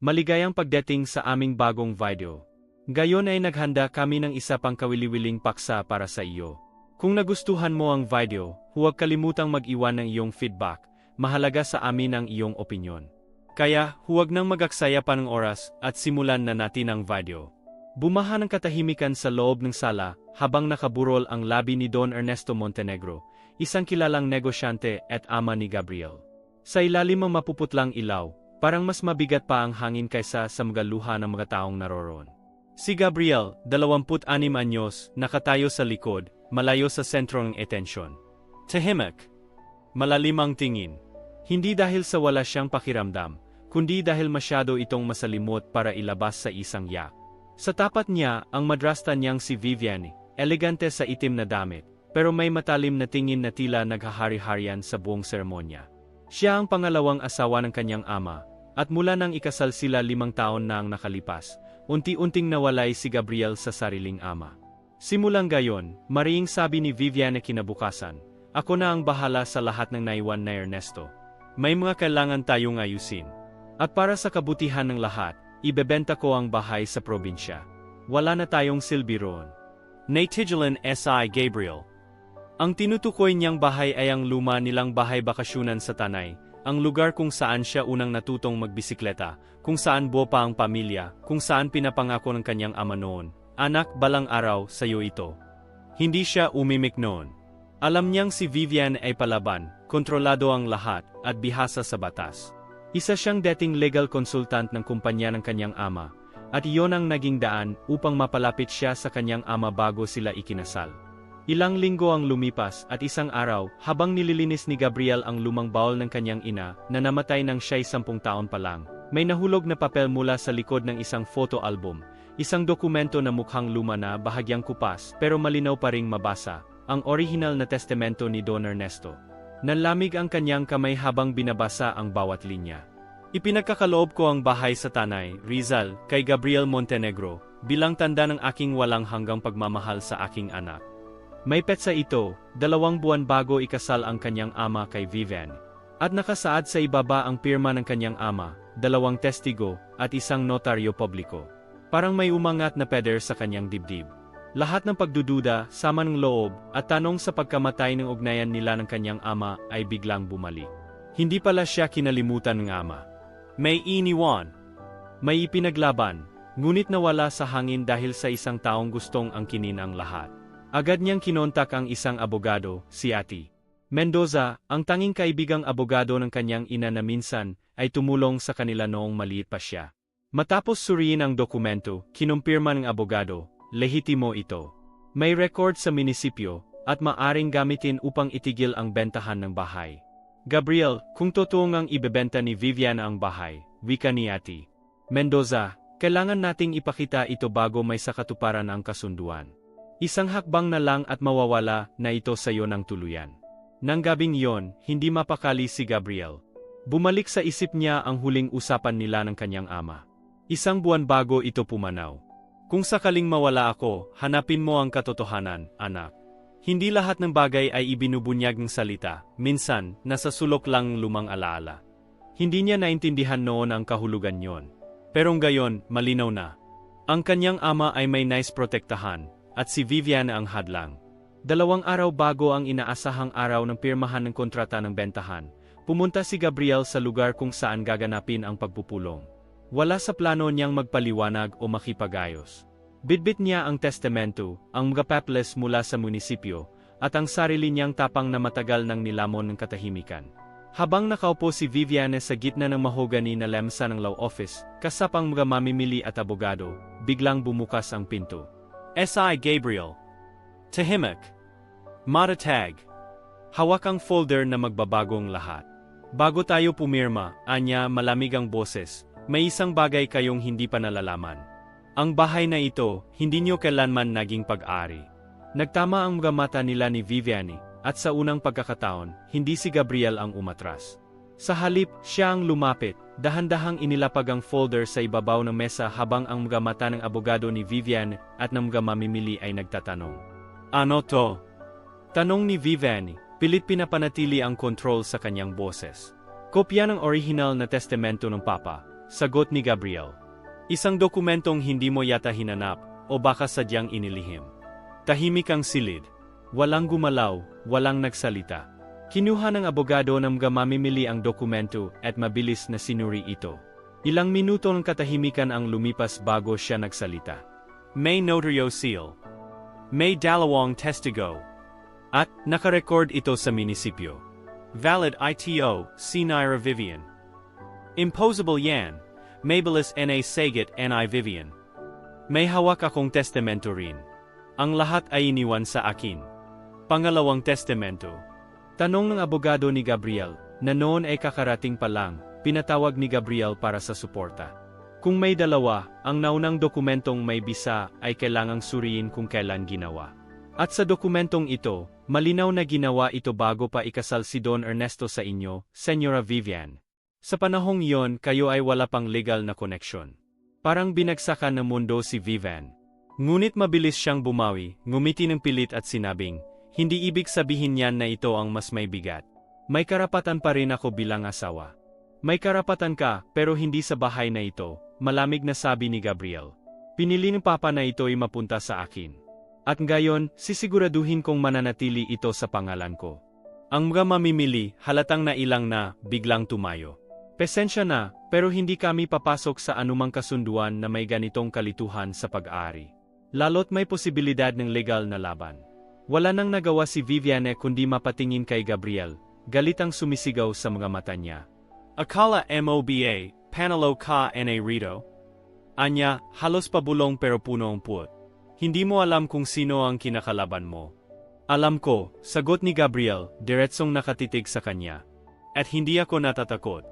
Maligayang pagdating sa aming bagong video. Gayon ay naghanda kami ng isa pang kawili-wiling paksa para sa iyo. Kung nagustuhan mo ang video, huwag kalimutang mag-iwan ng iyong feedback. Mahalaga sa amin ang iyong opinyon. Kaya, huwag nang magaksaya pa ng oras at simulan na natin ang video. Bumaha ng katahimikan sa loob ng sala habang nakaburol ang labi ni Don Ernesto Montenegro, isang kilalang negosyante at ama ni Gabriel. Sa ilalim ng mapuputlang ilaw, parang mas mabigat pa ang hangin kaysa sa mga luha ng mga taong naroroon. Si Gabriel, 26 anyos, nakatayo sa likod, malayo sa sentro ng etensyon. Tahimik. Malalim ang tingin. Hindi dahil sa wala siyang pakiramdam, kundi dahil masyado itong masalimot para ilabas sa isang yak. Sa tapat niya, ang madrasta niyang si Viviane, elegante sa itim na damit, pero may matalim na tingin na tila naghahari-harian sa buong seremonya. Siya ang pangalawang asawa ng kanyang ama, at mula nang ikasal sila limang taon na ang nakalipas, unti-unting nawalay si Gabriel sa sariling ama. Simulang gayon, mariing sabi ni Viviane kinabukasan, ako na ang bahala sa lahat ng naiwan na Ernesto. May mga kailangan tayong ayusin. At para sa kabutihan ng lahat, ibebenta ko ang bahay sa probinsya. Wala na tayong silbi roon. Natigilan S.I. Gabriel Ang tinutukoy niyang bahay ay ang luma nilang bahay bakasyunan sa Tanay, ang lugar kung saan siya unang natutong magbisikleta, kung saan buo pa ang pamilya, kung saan pinapangako ng kanyang ama noon, anak balang araw sa'yo ito. Hindi siya umimik noon. Alam niyang si Vivian ay palaban, kontrolado ang lahat, at bihasa sa batas. Isa siyang dating legal consultant ng kumpanya ng kanyang ama, at iyon ang naging daan upang mapalapit siya sa kanyang ama bago sila ikinasal. Ilang linggo ang lumipas at isang araw, habang nililinis ni Gabriel ang lumang bawl ng kanyang ina, na namatay nang siya'y sampung taon pa lang, may nahulog na papel mula sa likod ng isang photo album, isang dokumento na mukhang luma na bahagyang kupas pero malinaw pa ring mabasa, ang original na testamento ni Don Ernesto. Nanlamig ang kanyang kamay habang binabasa ang bawat linya. Ipinagkakaloob ko ang bahay sa Tanay, Rizal, kay Gabriel Montenegro, bilang tanda ng aking walang hanggang pagmamahal sa aking anak. May petsa ito, dalawang buwan bago ikasal ang kanyang ama kay Vivian. At nakasaad sa ibaba ang pirma ng kanyang ama, dalawang testigo, at isang notaryo publiko. Parang may umangat na peder sa kanyang dibdib. Lahat ng pagdududa, sama ng loob, at tanong sa pagkamatay ng ugnayan nila ng kanyang ama ay biglang bumalik. Hindi pala siya kinalimutan ng ama. May iniwan. May ipinaglaban, ngunit nawala sa hangin dahil sa isang taong gustong angkinin ang lahat. Agad niyang kinontak ang isang abogado, si Ati. Mendoza, ang tanging kaibigang abogado ng kanyang ina na minsan, ay tumulong sa kanila noong maliit pa siya. Matapos suriin ang dokumento, kinumpirma ng abogado, lehitimo ito. May record sa munisipyo, at maaring gamitin upang itigil ang bentahan ng bahay. Gabriel, kung totoo ngang ibebenta ni Viviana ang bahay, wika ni Ati. Mendoza, kailangan nating ipakita ito bago may sakatuparan ang kasunduan. Isang hakbang na lang at mawawala na ito sa iyo ng tuluyan. Nang gabing yon, hindi mapakali si Gabriel. Bumalik sa isip niya ang huling usapan nila ng kanyang ama. Isang buwan bago ito pumanaw. Kung sakaling mawala ako, hanapin mo ang katotohanan, anak. Hindi lahat ng bagay ay ibinubunyag ng salita, minsan, nasa sulok lang lumang alaala. Hindi niya naintindihan noon ang kahulugan yon. Pero ngayon, malinaw na. Ang kanyang ama ay may nice protektahan, at si Viviana ang hadlang. Dalawang araw bago ang inaasahang araw ng pirmahan ng kontrata ng bentahan, pumunta si Gabriel sa lugar kung saan gaganapin ang pagpupulong. Wala sa plano niyang magpaliwanag o makipagayos. Bitbit niya ang testamento, ang mga papeles mula sa munisipyo, at ang sarili niyang tapang na matagal ng nilamon ng katahimikan. Habang nakaupo si Viviane sa gitna ng mahogani na lemsa ng law office, kasapang mga mamimili at abogado, biglang bumukas ang pinto. S.I. Gabriel. Tahimik. Matatag. Hawak ang folder na magbabagong lahat. Bago tayo pumirma, anya malamig ang boses, may isang bagay kayong hindi pa nalalaman. Ang bahay na ito, hindi niyo kailanman naging pag-ari. Nagtama ang mga mata nila ni Viviane, at sa unang pagkakataon, hindi si Gabriel ang umatras. Sa halip, siya ang lumapit, dahan-dahang inilapag ang folder sa ibabaw ng mesa habang ang mga mata ng abogado ni Viviane at ng mga mamimili ay nagtatanong. Ano to? Tanong ni Viviane, pilit pinapanatili ang control sa kanyang boses. Kopya ng original na testamento ng Papa, sagot ni Gabriel. Isang dokumentong hindi mo yata hinanap, o baka sadyang inilihim. Tahimik ang silid. Walang gumalaw, walang nagsalita. Kinuha ng abogado ng mga mamimili ang dokumento at mabilis na sinuri ito. Ilang minuto ng katahimikan ang lumipas bago siya nagsalita. May notaryo seal. May dalawang testigo. At nakarecord ito sa munisipyo. Valid ITO, Sinira Vivian. Imposable yan. Mabilis NA Sagat NI Vivian. May hawak akong testamento rin. Ang lahat ay iniwan sa akin. Pangalawang testamento. Tanong ng abogado ni Gabriel, na noon ay kakarating pa lang, pinatawag ni Gabriel para sa suporta. Kung may dalawa, ang naunang dokumentong may bisa ay kailangang suriin kung kailan ginawa. At sa dokumentong ito, malinaw na ginawa ito bago pa ikasal si Don Ernesto sa inyo, Senyora Vivian. Sa panahong iyon, kayo ay wala pang legal na koneksyon. Parang binagsakan ng mundo si Vivian. Ngunit mabilis siyang bumawi, ngumiti ng pilit at sinabing, hindi ibig sabihin niyan na ito ang mas may bigat. May karapatan pa rin ako bilang asawa. May karapatan ka, pero hindi sa bahay na ito, malamig na sabi ni Gabriel. Pinili ng papa na ito ay mapunta sa akin. At ngayon, sisiguraduhin kong mananatili ito sa pangalan ko. Ang mga mamimili, halatang na ilang na, biglang tumayo. Pesensya na, pero hindi kami papasok sa anumang kasunduan na may ganitong kalituhan sa pag-aari. Lalot may posibilidad ng legal na laban. Wala nang nagawa si Viviane kundi mapatingin kay Gabriel, galit ang sumisigaw sa mga mata niya. Akala MOBA, Panalo ka na Rito? Anya, halos pabulong pero puno ang puot. Hindi mo alam kung sino ang kinakalaban mo. Alam ko, sagot ni Gabriel, diretsong nakatitig sa kanya. At hindi ako natatakot.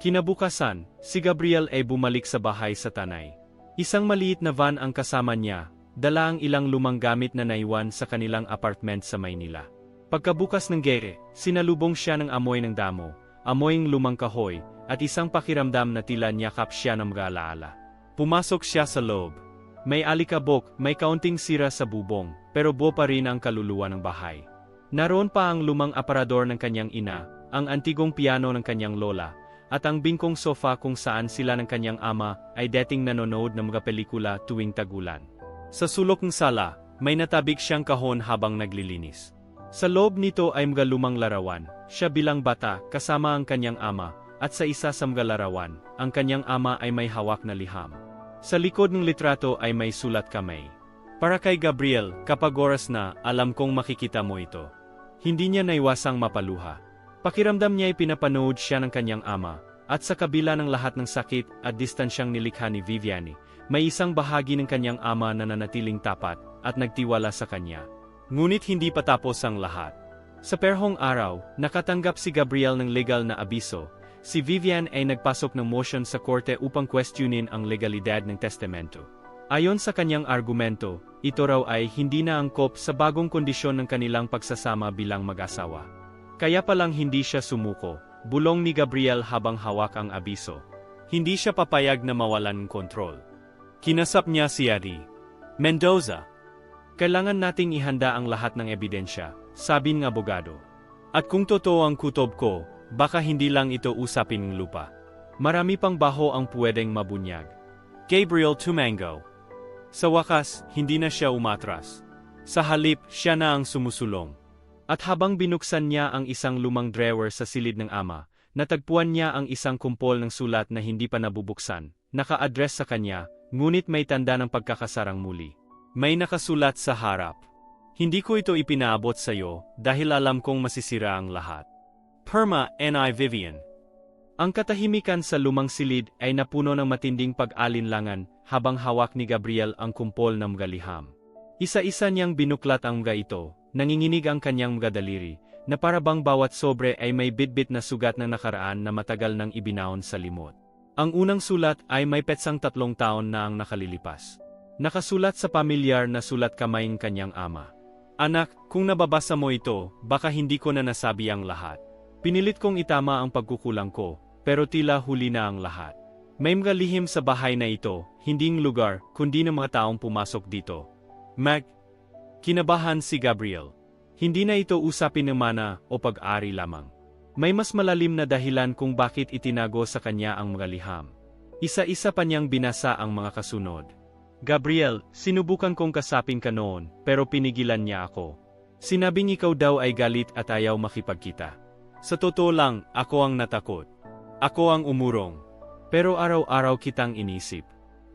Kinabukasan, si Gabriel ay bumalik sa bahay sa tanay. Isang maliit na van ang kasama niya, dala ang ilang lumang gamit na naiwan sa kanilang apartment sa Maynila. Pagkabukas ng gere, sinalubong siya ng amoy ng damo, amoy ng lumang kahoy, at isang pakiramdam na tila niyakap siya ng mga alaala. Pumasok siya sa loob. May alikabok, may kaunting sira sa bubong, pero buo pa rin ang kaluluwa ng bahay. Naroon pa ang lumang aparador ng kanyang ina, ang antigong piano ng kanyang lola, at ang bingkong sofa kung saan sila ng kanyang ama ay dating nanonood ng mga pelikula tuwing tagulan. Sa sulok ng sala, may natabik siyang kahon habang naglilinis. Sa loob nito ay mga lumang larawan, siya bilang bata kasama ang kanyang ama, at sa isa sa mga larawan, ang kanyang ama ay may hawak na liham. Sa likod ng litrato ay may sulat kamay. Para kay Gabriel, kapag oras na, alam kong makikita mo ito. Hindi niya naiwasang mapaluha. Pakiramdam niya ay pinapanood siya ng kanyang ama, at sa kabila ng lahat ng sakit at distansyang nilikha ni Viviani, may isang bahagi ng kanyang ama na nanatiling tapat at nagtiwala sa kanya. Ngunit hindi pa tapos ang lahat. Sa perhong araw, nakatanggap si Gabriel ng legal na abiso. Si Vivian ay nagpasok ng motion sa korte upang questionin ang legalidad ng testamento. Ayon sa kanyang argumento, ito raw ay hindi na angkop sa bagong kondisyon ng kanilang pagsasama bilang mag-asawa. Kaya palang hindi siya sumuko, bulong ni Gabriel habang hawak ang abiso. Hindi siya papayag na mawalan ng kontrol. Kinasap niya si Adi. Mendoza. Kailangan nating ihanda ang lahat ng ebidensya, sabi ng abogado. At kung totoo ang kutob ko, baka hindi lang ito usapin ng lupa. Marami pang baho ang pwedeng mabunyag. Gabriel Tumango. Sa wakas, hindi na siya umatras. Sa halip, siya na ang sumusulong. At habang binuksan niya ang isang lumang drawer sa silid ng ama, natagpuan niya ang isang kumpol ng sulat na hindi pa nabubuksan, naka-address sa kanya, ngunit may tanda ng pagkakasarang muli. May nakasulat sa harap. Hindi ko ito ipinaabot sa iyo dahil alam kong masisira ang lahat. Perma N.I. Vivian Ang katahimikan sa lumang silid ay napuno ng matinding pag-alinlangan habang hawak ni Gabriel ang kumpol ng mga liham. Isa-isa niyang binuklat ang mga ito, nanginginig ang kanyang mga daliri, na para bang bawat sobre ay may bitbit na sugat ng nakaraan na matagal nang ibinaon sa limot. Ang unang sulat ay may petsang tatlong taon na ang nakalilipas. Nakasulat sa pamilyar na sulat kamay ng kanyang ama. Anak, kung nababasa mo ito, baka hindi ko na nasabi ang lahat. Pinilit kong itama ang pagkukulang ko, pero tila huli na ang lahat. May mga lihim sa bahay na ito, hindi ng lugar, kundi ng mga taong pumasok dito. Mag, kinabahan si Gabriel. Hindi na ito usapin ng mana o pag-ari lamang. May mas malalim na dahilan kung bakit itinago sa kanya ang mga liham. Isa-isa pa niyang binasa ang mga kasunod. Gabriel, sinubukan kong kasapin ka noon, pero pinigilan niya ako. Sinabing ikaw daw ay galit at ayaw makipagkita. Sa totoo lang, ako ang natakot. Ako ang umurong. Pero araw-araw kitang inisip.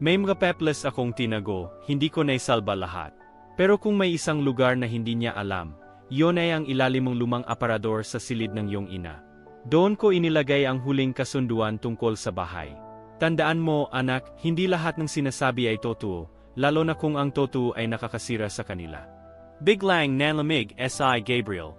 May mga peples akong tinago, hindi ko naisalba lahat. Pero kung may isang lugar na hindi niya alam, yon ay ang ilalim mong lumang aparador sa silid ng iyong ina. Doon ko inilagay ang huling kasunduan tungkol sa bahay. Tandaan mo, anak, hindi lahat ng sinasabi ay totoo, lalo na kung ang totoo ay nakakasira sa kanila. Biglang nanlamig S.I. Gabriel.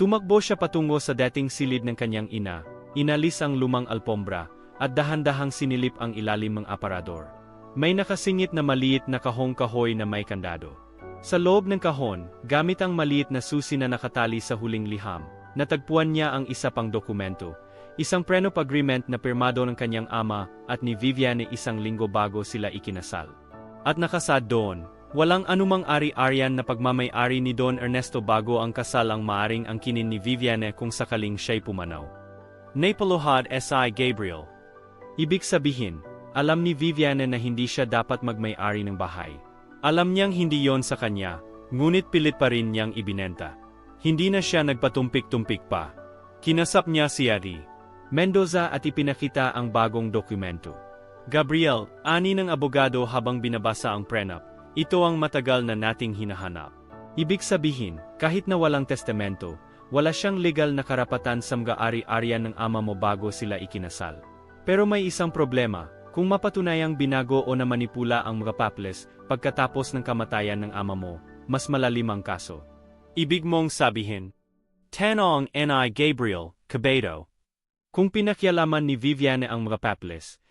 Tumakbo siya patungo sa dating silid ng kanyang ina, inalis ang lumang alpombra, at dahan-dahang sinilip ang ilalim ng aparador. May nakasingit na maliit na kahong kahoy na may kandado. Sa loob ng kahon, gamit ang maliit na susi na nakatali sa huling liham, natagpuan niya ang isa pang dokumento, isang prenup agreement na pirmado ng kanyang ama at ni Viviane isang linggo bago sila ikinasal. At nakasad doon, walang anumang ari-arian na pagmamay-ari ni Don Ernesto bago ang kasal ang maaring angkinin ni Viviane kung sakaling siya'y pumanaw. Napalohad S.I. Gabriel Ibig sabihin, alam ni Viviane na hindi siya dapat magmay-ari ng bahay. Alam niyang hindi yon sa kanya, ngunit pilit pa rin niyang ibinenta. Hindi na siya nagpatumpik-tumpik pa. Kinasap niya si Ari. Mendoza at ipinakita ang bagong dokumento. Gabriel, ani ng abogado habang binabasa ang prenup, ito ang matagal na nating hinahanap. Ibig sabihin, kahit na walang testamento, wala siyang legal na karapatan sa mga ari-arian ng ama mo bago sila ikinasal. Pero may isang problema, kung mapatunayang binago o namanipula ang mga pagkatapos ng kamatayan ng ama mo, mas malalim ang kaso. Ibig mong sabihin, Tanong N.I. Gabriel, Cabedo. Kung pinakialaman ni Viviane ang mga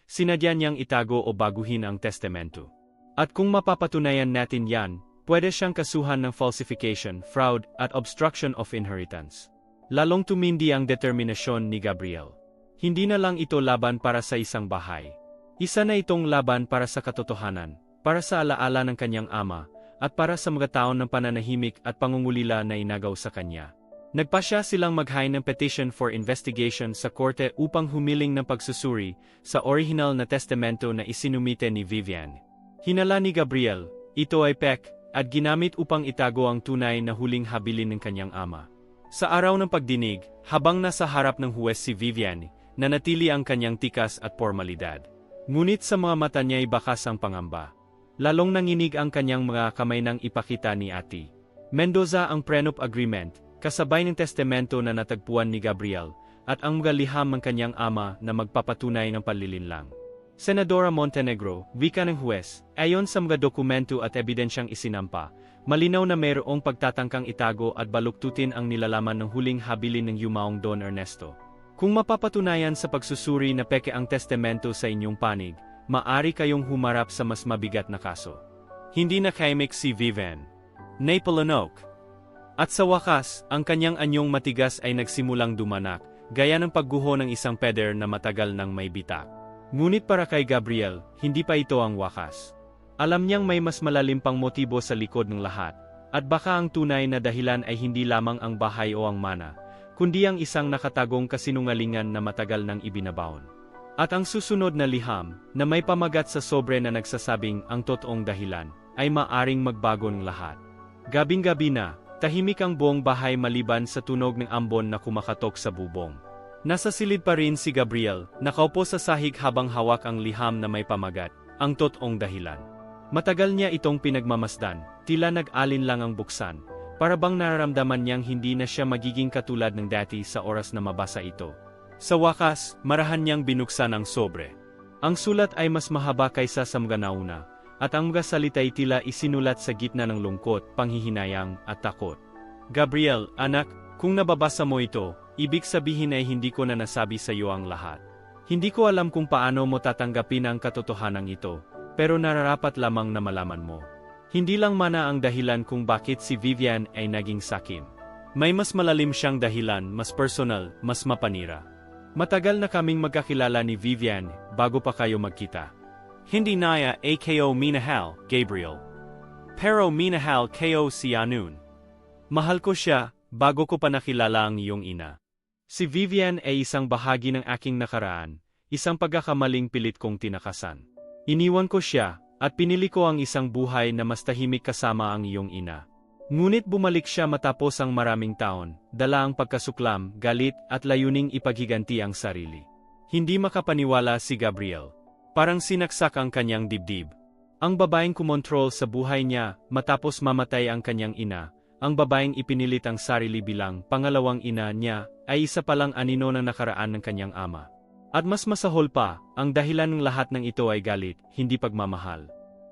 sinadya niyang itago o baguhin ang testamento. At kung mapapatunayan natin yan, pwede siyang kasuhan ng falsification, fraud, at obstruction of inheritance. Lalong tumindi ang determinasyon ni Gabriel. Hindi na lang ito laban para sa isang bahay. Isa na itong laban para sa katotohanan, para sa alaala ng kanyang ama, at para sa mga taon ng pananahimik at pangungulila na inagaw sa kanya. Nagpasya silang maghain ng petition for investigation sa korte upang humiling ng pagsusuri sa original na testamento na isinumite ni Vivian. Hinala ni Gabriel, ito ay pek, at ginamit upang itago ang tunay na huling habilin ng kanyang ama. Sa araw ng pagdinig, habang nasa harap ng huwes si Vivian, nanatili ang kanyang tikas at formalidad. Ngunit sa mga mata niya ay bakas ang pangamba. Lalong nanginig ang kanyang mga kamay nang ipakita ni Ati. Mendoza ang prenup agreement, kasabay ng testamento na natagpuan ni Gabriel, at ang mga liham ng kanyang ama na magpapatunay ng panlilinlang. Senadora Montenegro, wika ng huwes, ayon sa mga dokumento at ebidensyang isinampa, malinaw na mayroong pagtatangkang itago at baluktutin ang nilalaman ng huling habilin ng yumaong Don Ernesto. Kung mapapatunayan sa pagsusuri na peke ang testamento sa inyong panig, maari kayong humarap sa mas mabigat na kaso. Hindi na kaimik si Vivian. Napolonok. At sa wakas, ang kanyang anyong matigas ay nagsimulang dumanak, gaya ng pagguho ng isang peder na matagal nang may bitak. Ngunit para kay Gabriel, hindi pa ito ang wakas. Alam niyang may mas malalim pang motibo sa likod ng lahat, at baka ang tunay na dahilan ay hindi lamang ang bahay o ang mana, kundi ang isang nakatagong kasinungalingan na matagal nang ibinabaon. At ang susunod na liham, na may pamagat sa sobre na nagsasabing ang totoong dahilan, ay maaring magbago ng lahat. Gabing-gabi na, tahimik ang buong bahay maliban sa tunog ng ambon na kumakatok sa bubong. Nasa silid pa rin si Gabriel, nakaupo sa sahig habang hawak ang liham na may pamagat, ang totoong dahilan. Matagal niya itong pinagmamasdan, tila nag-alin lang ang buksan, para bang nararamdaman niyang hindi na siya magiging katulad ng dati sa oras na mabasa ito. Sa wakas, marahan niyang binuksan ang sobre. Ang sulat ay mas mahaba kaysa sa mga nauna, at ang mga salita'y tila isinulat sa gitna ng lungkot, panghihinayang, at takot. Gabriel, anak, kung nababasa mo ito, ibig sabihin ay hindi ko na nasabi sa iyo ang lahat. Hindi ko alam kung paano mo tatanggapin ang katotohanan ito, pero nararapat lamang na malaman mo. Hindi lang mana ang dahilan kung bakit si Vivian ay naging sakim. May mas malalim siyang dahilan, mas personal, mas mapanira. Matagal na kaming magkakilala ni Vivian bago pa kayo magkita. Hindi naya AKO minahal, Gabriel. Pero minahal KO si Anun. Mahal ko siya, bago ko pa nakilala ang iyong ina. Si Vivian ay isang bahagi ng aking nakaraan, isang pagkakamaling pilit kong tinakasan. Iniwan ko siya, at pinili ko ang isang buhay na mas tahimik kasama ang iyong ina. Ngunit bumalik siya matapos ang maraming taon, dala ang pagkasuklam, galit at layuning ipaghiganti ang sarili. Hindi makapaniwala si Gabriel. Parang sinaksak ang kanyang dibdib. Ang babaeng kumontrol sa buhay niya matapos mamatay ang kanyang ina, ang babaeng ipinilit ang sarili bilang pangalawang ina niya ay isa palang anino ng nakaraan ng kanyang ama. At mas masahol pa, ang dahilan ng lahat ng ito ay galit, hindi pagmamahal.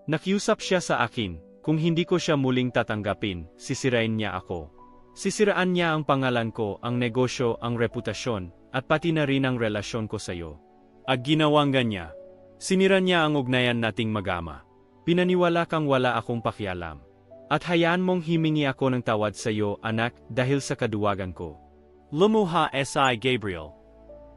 Nakiusap siya sa akin, kung hindi ko siya muling tatanggapin, sisirain niya ako. Sisiraan niya ang pangalan ko, ang negosyo, ang reputasyon, at pati na rin ang relasyon ko sa iyo. At ginawang niya. Sinira niya ang ugnayan nating magama. Pinaniwala kang wala akong pakialam. At hayaan mong himingi ako ng tawad sa iyo, anak, dahil sa kaduwagan ko. Lumuha S.I. Gabriel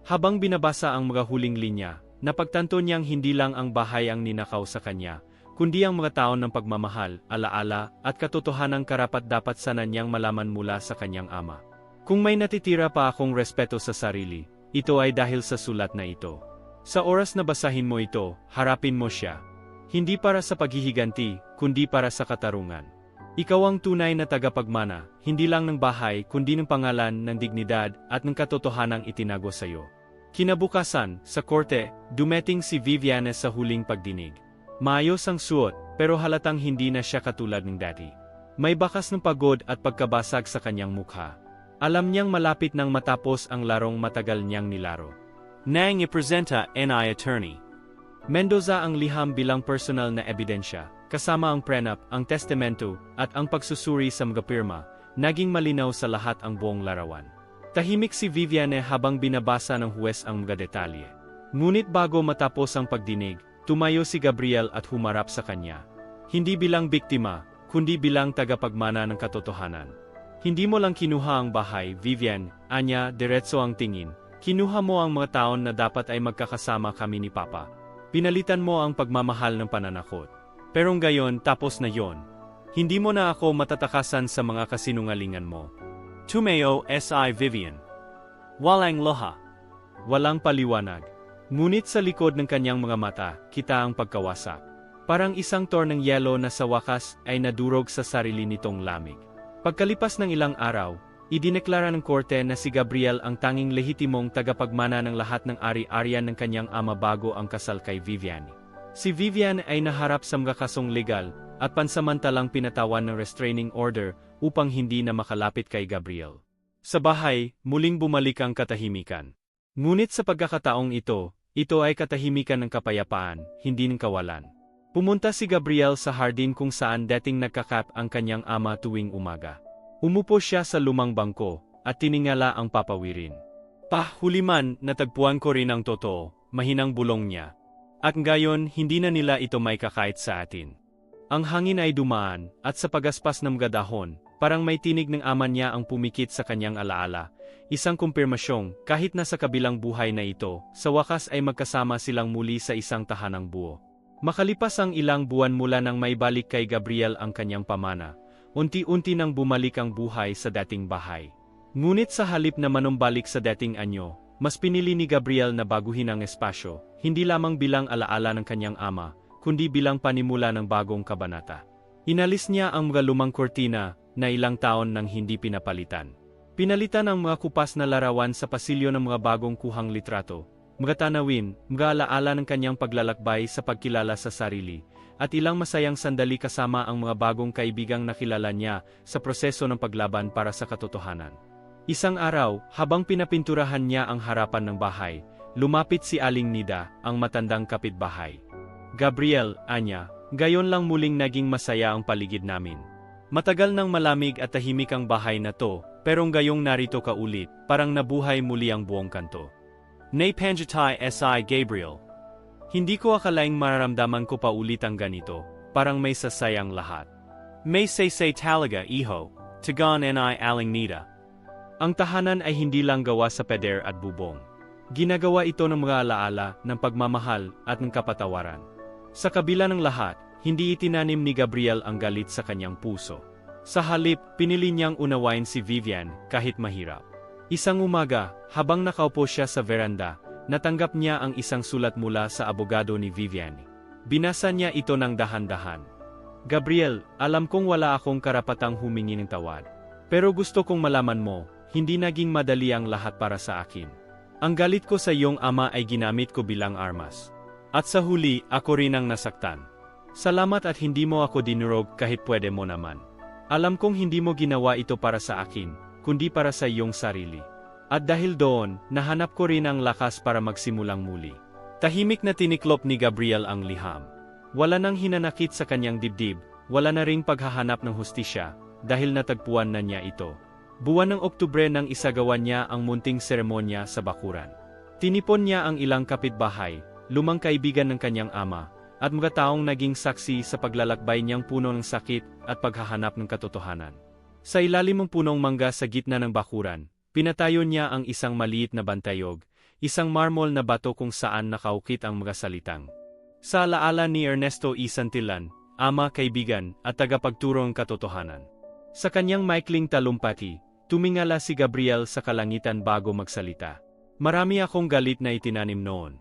habang binabasa ang mga huling linya, napagtanto niyang hindi lang ang bahay ang ninakaw sa kanya, kundi ang mga taon ng pagmamahal, alaala, at katotohanang karapat dapat sana niyang malaman mula sa kanyang ama. Kung may natitira pa akong respeto sa sarili, ito ay dahil sa sulat na ito. Sa oras na basahin mo ito, harapin mo siya. Hindi para sa paghihiganti, kundi para sa katarungan. Ikaw ang tunay na tagapagmana, hindi lang ng bahay kundi ng pangalan, ng dignidad, at ng katotohanang itinago sa iyo. Kinabukasan, sa korte, dumating si Viviane sa huling pagdinig. Maayos ang suot, pero halatang hindi na siya katulad ng dati. May bakas ng pagod at pagkabasag sa kanyang mukha. Alam niyang malapit nang matapos ang larong matagal niyang nilaro. Nang ipresenta NI attorney. Mendoza ang liham bilang personal na ebidensya, kasama ang prenup, ang testamento, at ang pagsusuri sa mga pirma, naging malinaw sa lahat ang buong larawan. Tahimik si Viviane habang binabasa ng huwes ang mga detalye. Ngunit bago matapos ang pagdinig, tumayo si Gabriel at humarap sa kanya. Hindi bilang biktima, kundi bilang tagapagmana ng katotohanan. Hindi mo lang kinuha ang bahay, Vivian, anya, diretso ang tingin. Kinuha mo ang mga taon na dapat ay magkakasama kami ni Papa. Pinalitan mo ang pagmamahal ng pananakot. Pero ngayon, tapos na yon. Hindi mo na ako matatakasan sa mga kasinungalingan mo. Tumeo S.I. Vivian. Walang loha. Walang paliwanag. Ngunit sa likod ng kanyang mga mata, kita ang pagkawasak. Parang isang tor ng yelo na sa wakas ay nadurog sa sarili nitong lamig. Pagkalipas ng ilang araw, idineklara ng korte na si Gabriel ang tanging lehitimong tagapagmana ng lahat ng ari-arian ng kanyang ama bago ang kasal kay Viviane. Si Vivian ay naharap sa mga kasong legal at pansamantalang pinatawan ng restraining order upang hindi na makalapit kay Gabriel. Sa bahay, muling bumalik ang katahimikan. Ngunit sa pagkakataong ito, ito ay katahimikan ng kapayapaan, hindi ng kawalan. Pumunta si Gabriel sa hardin kung saan dating nagkakap ang kanyang ama tuwing umaga. Umupo siya sa lumang bangko, at tiningala ang papawirin. Pahuliman, natagpuan ko rin ang totoo, mahinang bulong niya. At ngayon, hindi na nila ito may kakait sa atin. Ang hangin ay dumaan, at sa pagaspas ng mga dahon, Parang may tinig ng ama niya ang pumikit sa kanyang alaala. Isang kumpirmasyong, kahit na sa kabilang buhay na ito, sa wakas ay magkasama silang muli sa isang tahanang buo. Makalipas ang ilang buwan mula nang maibalik kay Gabriel ang kanyang pamana, unti-unti nang bumalik ang buhay sa dating bahay. Ngunit sa halip na manumbalik sa dating anyo, mas pinili ni Gabriel na baguhin ang espasyo, hindi lamang bilang alaala ng kanyang ama, kundi bilang panimula ng bagong kabanata. Inalis niya ang mga lumang kortina, na ilang taon nang hindi pinapalitan. Pinalitan ang mga kupas na larawan sa pasilyo ng mga bagong kuhang litrato, mga tanawin, mga alaala ng kanyang paglalakbay sa pagkilala sa sarili, at ilang masayang sandali kasama ang mga bagong kaibigang nakilala niya sa proseso ng paglaban para sa katotohanan. Isang araw, habang pinapinturahan niya ang harapan ng bahay, lumapit si Aling Nida, ang matandang kapitbahay. Gabriel, Anya, gayon lang muling naging masaya ang paligid namin. Matagal nang malamig at tahimik ang bahay na to, pero gayong narito ka ulit, parang nabuhay muli ang buong kanto. Nay Panjatay S.I. Gabriel. Hindi ko akalaing mararamdaman ko pa ulit ang ganito, parang may sasayang lahat. May say-say talaga, iho, tagan ni aling nida. Ang tahanan ay hindi lang gawa sa peder at bubong. Ginagawa ito ng mga alaala, ng pagmamahal, at ng kapatawaran. Sa kabila ng lahat, hindi itinanim ni Gabriel ang galit sa kanyang puso. Sa halip, pinili niyang unawain si Vivian kahit mahirap. Isang umaga, habang nakaupo siya sa veranda, natanggap niya ang isang sulat mula sa abogado ni Vivian. Binasa niya ito ng dahan-dahan. Gabriel, alam kong wala akong karapatang humingi ng tawad. Pero gusto kong malaman mo, hindi naging madali ang lahat para sa akin. Ang galit ko sa iyong ama ay ginamit ko bilang armas. At sa huli, ako rin ang nasaktan. Salamat at hindi mo ako dinurog kahit pwede mo naman. Alam kong hindi mo ginawa ito para sa akin, kundi para sa iyong sarili. At dahil doon, nahanap ko rin ang lakas para magsimulang muli. Tahimik na tiniklop ni Gabriel ang liham. Wala nang hinanakit sa kanyang dibdib, wala na ring paghahanap ng hustisya, dahil natagpuan na niya ito. Buwan ng Oktubre nang isagawa niya ang munting seremonya sa bakuran. Tinipon niya ang ilang kapitbahay, lumang kaibigan ng kanyang ama, at mga taong naging saksi sa paglalakbay niyang puno ng sakit at paghahanap ng katotohanan. Sa ilalim ng punong mangga sa gitna ng bakuran, pinatayo niya ang isang maliit na bantayog, isang marmol na bato kung saan nakaukit ang mga salitang. Sa alaala ni Ernesto E. Santillan, ama kaibigan at tagapagturo ng katotohanan. Sa kanyang maikling talumpati, tumingala si Gabriel sa kalangitan bago magsalita. Marami akong galit na itinanim noon.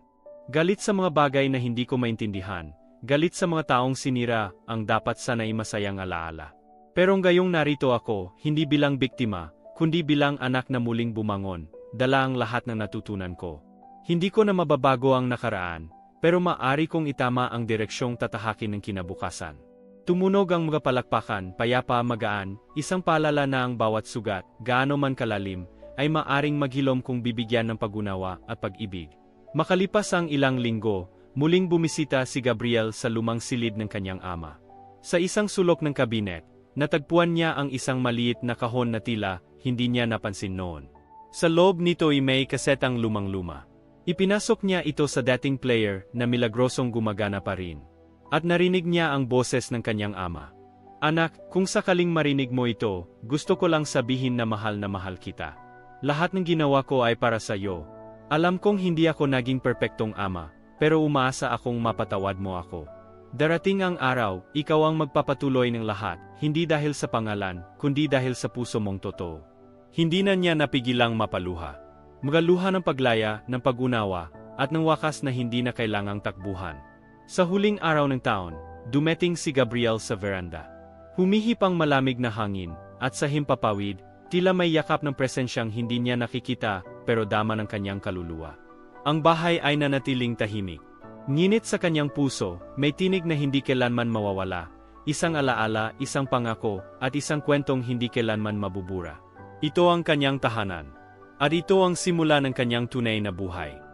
Galit sa mga bagay na hindi ko maintindihan, galit sa mga taong sinira ang dapat sana'y masayang alaala. Pero ngayong narito ako, hindi bilang biktima, kundi bilang anak na muling bumangon, dala ang lahat ng natutunan ko. Hindi ko na mababago ang nakaraan, pero maari kong itama ang direksyong tatahakin ng kinabukasan. Tumunog ang mga palakpakan, payapa magaan, isang paalala na ang bawat sugat, gaano man kalalim, ay maaring maghilom kung bibigyan ng pagunawa at pag-ibig. Makalipas ang ilang linggo, muling bumisita si Gabriel sa lumang silid ng kanyang ama. Sa isang sulok ng kabinet, natagpuan niya ang isang maliit na kahon na tila hindi niya napansin noon. Sa loob nito ay may kasetang lumang-luma. Ipinasok niya ito sa dating player na milagrosong gumagana pa rin. At narinig niya ang boses ng kanyang ama. Anak, kung sakaling marinig mo ito, gusto ko lang sabihin na mahal na mahal kita. Lahat ng ginawa ko ay para sa iyo. Alam kong hindi ako naging perpektong ama, pero umaasa akong mapatawad mo ako. Darating ang araw, ikaw ang magpapatuloy ng lahat, hindi dahil sa pangalan, kundi dahil sa puso mong totoo. Hindi na niya napigilang mapaluha. Mga luha ng paglaya, ng pag-unawa, at ng wakas na hindi na kailangang takbuhan. Sa huling araw ng taon, dumating si Gabriel sa veranda. Humihip ang malamig na hangin, at sa himpapawid, tila may yakap ng presensyang hindi niya nakikita pero dama ng kanyang kaluluwa. Ang bahay ay nanatiling tahimik. Nginit sa kanyang puso, may tinig na hindi kailanman mawawala, isang alaala, isang pangako, at isang kwentong hindi kailanman mabubura. Ito ang kanyang tahanan. At ito ang simula ng kanyang tunay na buhay.